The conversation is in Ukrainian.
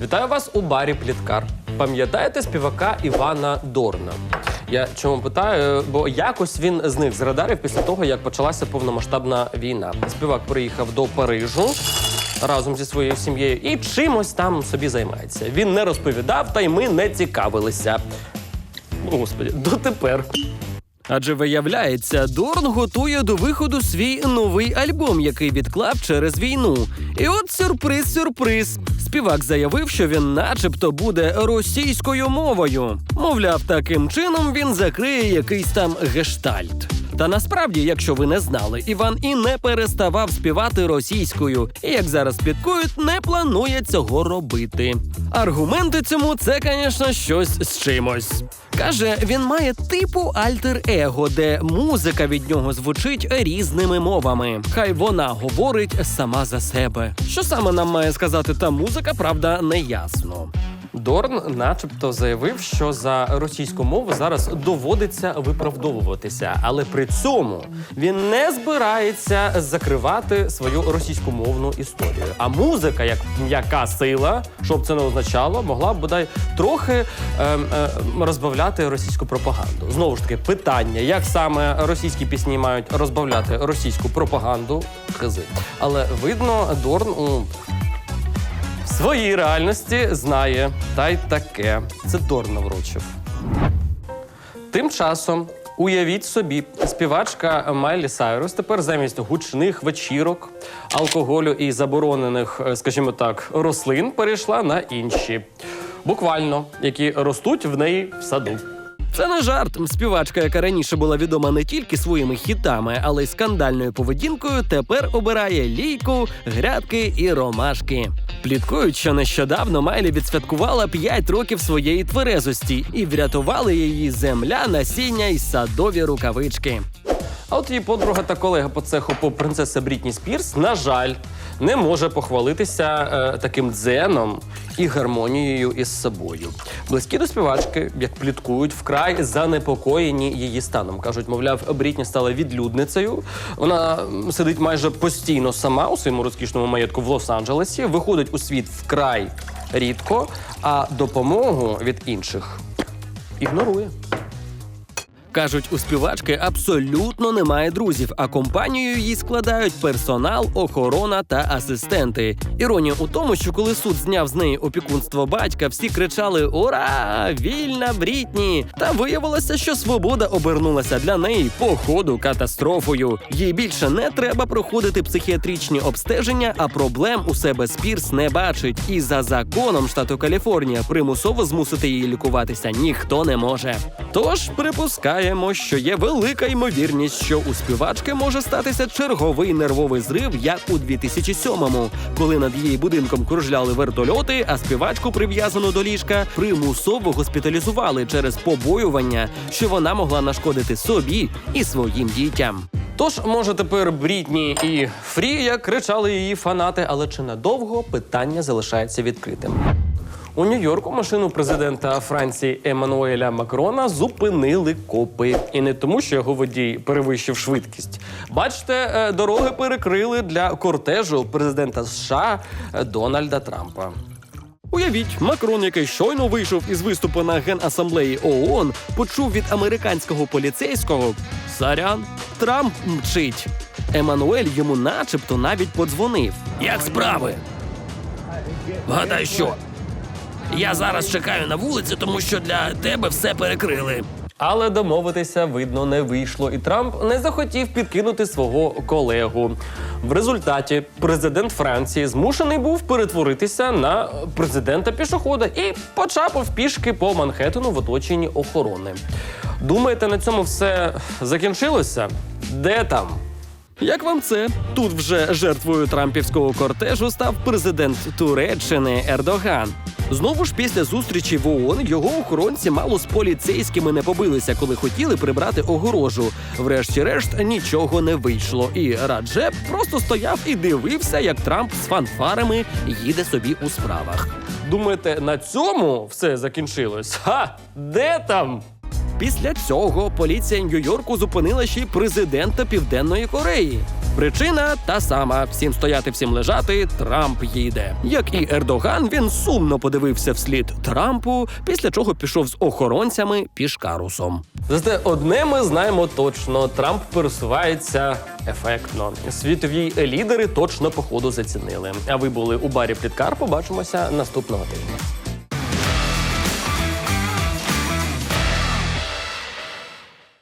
Вітаю вас у барі Пліткар. Пам'ятаєте співака Івана Дорна? Я чому питаю? Бо якось він зник з радарів після того, як почалася повномасштабна війна. Співак приїхав до Парижу разом зі своєю сім'єю і чимось там собі займається. Він не розповідав, та й ми не цікавилися. Господи, дотепер. Адже виявляється, Дорн готує до виходу свій новий альбом, який відклав через війну. І от сюрприз, сюрприз. Співак заявив, що він, начебто, буде російською мовою. Мовляв, таким чином він закриє якийсь там гештальт. Та насправді, якщо ви не знали, Іван і не переставав співати російською, і як зараз пліткують, не планує цього робити. Аргументи цьому це, звісно, щось з чимось. Каже, він має типу альтер-его, де музика від нього звучить різними мовами. Хай вона говорить сама за себе. Що саме нам має сказати та музика, правда, не ясно. Дорн, начебто, заявив, що за російську мову зараз доводиться виправдовуватися, але при цьому він не збирається закривати свою російськомовну історію. А музика, як м'яка сила, що б це не означало, могла б бодай трохи ем, е, розбавляти російську пропаганду. Знову ж таки, питання, як саме російські пісні мають розбавляти російську пропаганду, хизи. Але видно, Дорн у в своїй реальності знає, та й таке. Це дурно наврочив. Тим часом. Уявіть собі, співачка Майлі Сайрус тепер замість гучних вечірок, алкоголю і заборонених, е, скажімо так, рослин перейшла на інші, буквально, які ростуть в неї в саду. Це не жарт. Співачка, яка раніше була відома не тільки своїми хітами, але й скандальною поведінкою, тепер обирає лійку, грядки і ромашки. Пліткують, що нещодавно Майлі відсвяткувала 5 років своєї тверезості і врятували її земля, насіння й садові рукавички. А от її подруга та колега по цеху по принцеса Брітні Спірс, на жаль, не може похвалитися е, таким дзеном і гармонією із собою. Близькі до співачки, як пліткують, вкрай занепокоєні її станом. кажуть, мовляв, Брітні стала відлюдницею. Вона сидить майже постійно сама у своєму розкішному маєтку в Лос-Анджелесі, виходить у світ вкрай рідко, а допомогу від інших ігнорує. Кажуть, у співачки абсолютно немає друзів, а компанію їй складають персонал, охорона та асистенти. Іронія у тому, що коли суд зняв з неї опікунство батька, всі кричали Ура! Вільна Брітні! Та виявилося, що свобода обернулася для неї по ходу катастрофою. Їй більше не треба проходити психіатричні обстеження, а проблем у себе Спірс не бачить. І за законом штату Каліфорнія примусово змусити її лікуватися ніхто не може. Тож припускаємо, що є велика ймовірність, що у співачки може статися черговий нервовий зрив, як у 2007-му, коли над її будинком кружляли вертольоти, а співачку, прив'язану до ліжка, примусово госпіталізували через побоювання, що вона могла нашкодити собі і своїм дітям. Тож, може, тепер Брітні і Фрі, як кричали її фанати, але чи надовго питання залишається відкритим. У Нью-Йорку машину президента Франції Еммануеля Макрона зупинили копи. І не тому, що його водій перевищив швидкість. Бачите, е, дороги перекрили для кортежу президента США е, Дональда Трампа. Уявіть, Макрон, який щойно вийшов із виступу на генасамблеї ООН, почув від американського поліцейського Сарян, Трамп мчить. Еммануель йому начебто навіть подзвонив. Як справи? Гадай що? Я зараз чекаю на вулиці, тому що для тебе все перекрили. Але домовитися, видно, не вийшло, і Трамп не захотів підкинути свого колегу. В результаті президент Франції змушений був перетворитися на президента пішохода і почапав пішки по Манхеттену в оточенні охорони. Думаєте, на цьому все закінчилося? Де там? Як вам це? Тут вже жертвою трампівського кортежу став президент Туреччини Ердоган. Знову ж після зустрічі в ООН його охоронці мало з поліцейськими не побилися, коли хотіли прибрати огорожу. Врешті-решт нічого не вийшло. І Раджеп просто стояв і дивився, як Трамп з фанфарами їде собі у справах. Думаєте, на цьому все закінчилось? Ха! Де там? Після цього поліція Нью-Йорку зупинила ще й президента Південної Кореї. Причина та сама: всім стояти, всім лежати. Трамп їде. Як і Ердоган, він сумно подивився вслід Трампу, після чого пішов з охоронцями пішкарусом. Зате одне ми знаємо точно: Трамп пересувається ефектно. Світові лідери точно походу зацінили. А ви були у барі Пліткар. Побачимося наступного тижня.